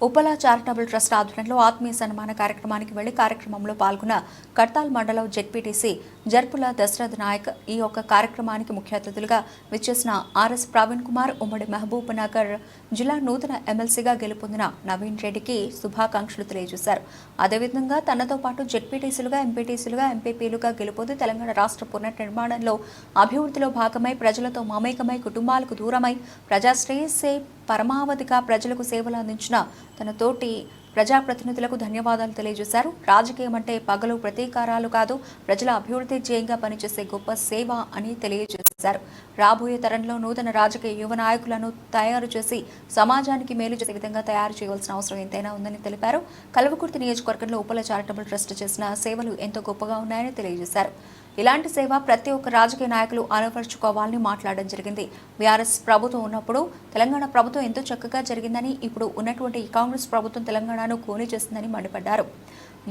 Uppala charitable trust ఆధ్వర్యంలో ఆత్మీయ సన్మాన కార్యక్రమానికి వెళ్ళి కార్యక్రమంలో పాల్గొన్న కర్తాల్ మండలం జెడ్పీటీసీ జర్పుల దశరథ్ నాయక్ ఈ యొక్క కార్యక్రమానికి ముఖ్య అతిథులుగా విచ్చేసిన ఆర్ఎస్ ప్రవీణ్ కుమార్ ఉమ్మడి మహబూబ్ నగర్ జిల్లా నూతన ఎమ్మెల్సీగా గెలుపొందిన నవీన్ రెడ్డికి శుభాకాంక్షలు తెలియజేశారు. అదేవిధంగా తనతో పాటు జెడ్పీటీసీలుగా ఎంపీటీసీలుగా ఎంపీపీలుగా గెలుపొంది తెలంగాణ రాష్ట్ర పునర్నిర్మాణంలో అభివృద్ధిలో భాగమై ప్రజలతో మమేకమై కుటుంబాలకు దూరమై ప్రజాశ్రేయస్సే పరమావధిగా ప్రజలకు సేవలు అందించిన తన తోటి ప్రజాప్రతినిధులకు ధన్యవాదాలు తెలియజేశారు. రాజకీయం అంటే పగలు ప్రతీకారాలు కాదు ప్రజల అభివృద్ధి ధ్యేయంగా పనిచేసే గొప్ప సేవ అని తెలియజేశారు. రాబోయే తరంలో నూతన రాజకీయ యువ నాయకులను తయారు చేసి సమాజానికి మేలు చేసే విధంగా తయారు చేయవలసిన అవసరం ఎంతైనా ఉందని తెలిపారు. కల్వకుర్తి నియోజకవర్గంలో ఉపల చారిటబుల్ ట్రస్ట్ చేసిన సేవలు ఎంతో గొప్పగా ఉన్నాయని తెలియజేశారు. ఇలాంటి సేవ ప్రతి ఒక్క రాజకీయ నాయకులు అలవరుచుకోవాలని మాట్లాడడం జరిగింది. బీఆర్ఎస్ ప్రభుత్వం ఉన్నప్పుడు తెలంగాణ ప్రభుత్వం ఎంతో చక్కగా జరిగిందని ఇప్పుడు ఉన్నటువంటి కాంగ్రెస్ ప్రభుత్వం తెలంగాణను కోని చేస్తుందని మండిపడ్డారు.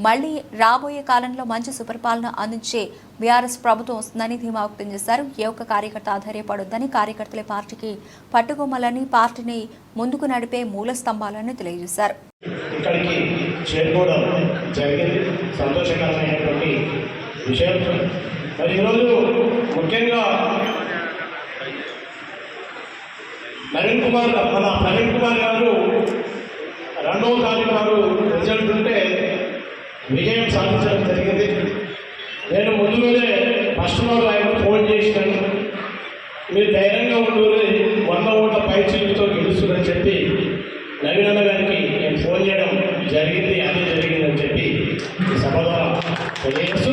మళ్ళీ రాబోయే కాలంలో మంచి సుపరిపాలన అందించే బీఆర్ఎస్ ప్రభుత్వం వస్తుందని ధీమా వ్యక్తం చేశారు. ఏ ఒక్క కార్యకర్త ఆధారపడొద్దని కార్యకర్తలే పార్టీకి పట్టుకోమలని పార్టీని ముందుకు నడిపే మూల స్తంభాలని తెలియజేశారు. ఇక్కడికి చేరుకోవడం జరిగింది. సంతోషకరమైనటువంటి విషయం. మరి ఈరోజు ముఖ్యంగా నవీన్ కుమార్ మన నవీన్ కుమార్ గారు రెండవ తారీఖు వారు రిజల్ట్ ఉంటే విజయం సాధించడం జరిగింది. నేను ముందుగానే ఫస్ట్ వారు ఆయన ఫోన్ చేసినాను. మీరు ధైర్యంగా ఉండాలి వంద ఓట్ల పై చీలతో గెలుస్తుందని చెప్పి నవీన్ అన్న గారికి నేను ఫోన్ చేయడం జరిగింది అదే జరిగిందని చెప్పి సమాధానం సభ ద్వారా తెలియజేస్తూ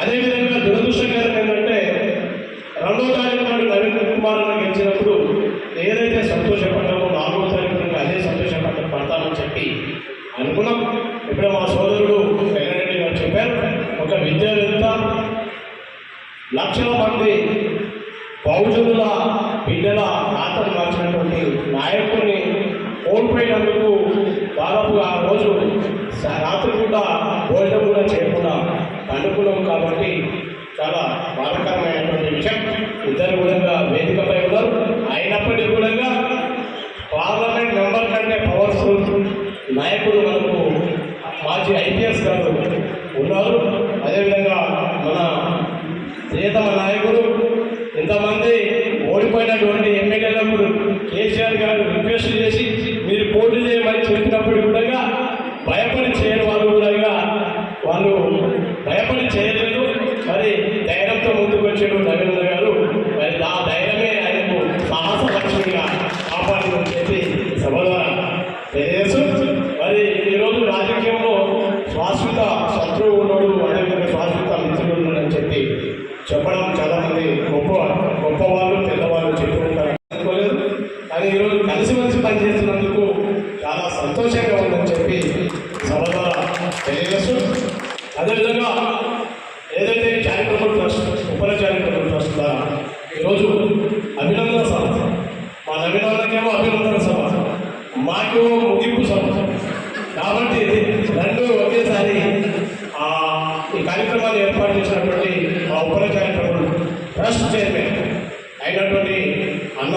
అదేవిధంగా దురదృష్టకరం ఏంటంటే రెండో తారీఖు నాడు నవీన్ కుమార్ అన్న గెలిచినప్పుడు ఏదైతే సంతోషపడ్డామో నాలుగో తారీఖు నాడు అదే సంతోషపడ్డ పడతామని చెప్పి అనుకున్నాం ఇప్పుడు మా సోదరుడు వెంకటరెడ్డి గారు చెప్పారు ఒక విద్యావేత్త లక్షల మంది బహుజనుల బిడ్డల ఆతను మార్చినటువంటి నాయకుడిని కోల్పోయినందుకు దాదాపుగా ఆ రోజు స- రాత్రి కూడా భోజనం కూడా చేయకుండా పండుకున్నాం కాబట్టి చాలా బాధకరమైనటువంటి విషయం. ఇద్దరు కూడా వేదికపై ఉన్నారు. అయినప్పటికీ కూడా పార్లమెంట్ మెంబర్ కంటే పవర్ఫుల్ నాయకుడు మన మాజీ ఐపీఎస్ గారు ఉన్నారు. అదేవిధంగా మన ప్రియతమ నాయకుడు ఇంతమంది ఓడిపోయినటువంటి ఎమ్మెల్యేలకు కేసీఆర్ గారు రిక్వెస్ట్ చేసి మీరు పోటీ చేయమని చెప్పినప్పుడు కూడా భయపడి చేయని వాళ్ళు కూడా వాళ్ళు భయపడి చేయలేదు మరి ధైర్యంతో ముందుకు వచ్చాడు రవీంద్ర గారు మరి ఆ ధైర్యమే ఆయనకు సాహస లక్ష్మిగా కాపాడిందని చెప్పి సభ ద్వారా తెలియజేస్తూ మరి ఈరోజు రాజకీయంలో శాశ్వత శత్రువు ఉన్నాడు అదేవిధంగా శాశ్వత మిత్రుడు ఉన్నాడని చెప్పి చెప్పడం చాలా మంది గొప్ప గొప్పవాళ్ళు పెద్దవాళ్ళు చెప్పుకుంటారు అనుకోలేదు కానీ ఈరోజు కలిసిమెలిసి పనిచేస్తున్నందుకు చాలా సంతోషంగా ఉందని చెప్పి సభ ద్వారా తెలియజేస్తూ అదేవిధంగా ఏదైతే చారిటబుల్ ట్రస్ట్ ఉపల చారిటబుల్ ట్రస్ట్ ద్వారా ఈరోజు అభినందన సభ. మా నవీనాలకేమో అభినందన సభ. మాకు ముగింపు సభ. కాబట్టి రెండు ఒకేసారి ఈ కార్యక్రమాన్ని ఏర్పాటు చేసినటువంటి మా ఉపల చారిటబుల్ ట్రస్ట్ చైర్మన్ అయినటువంటి అన్న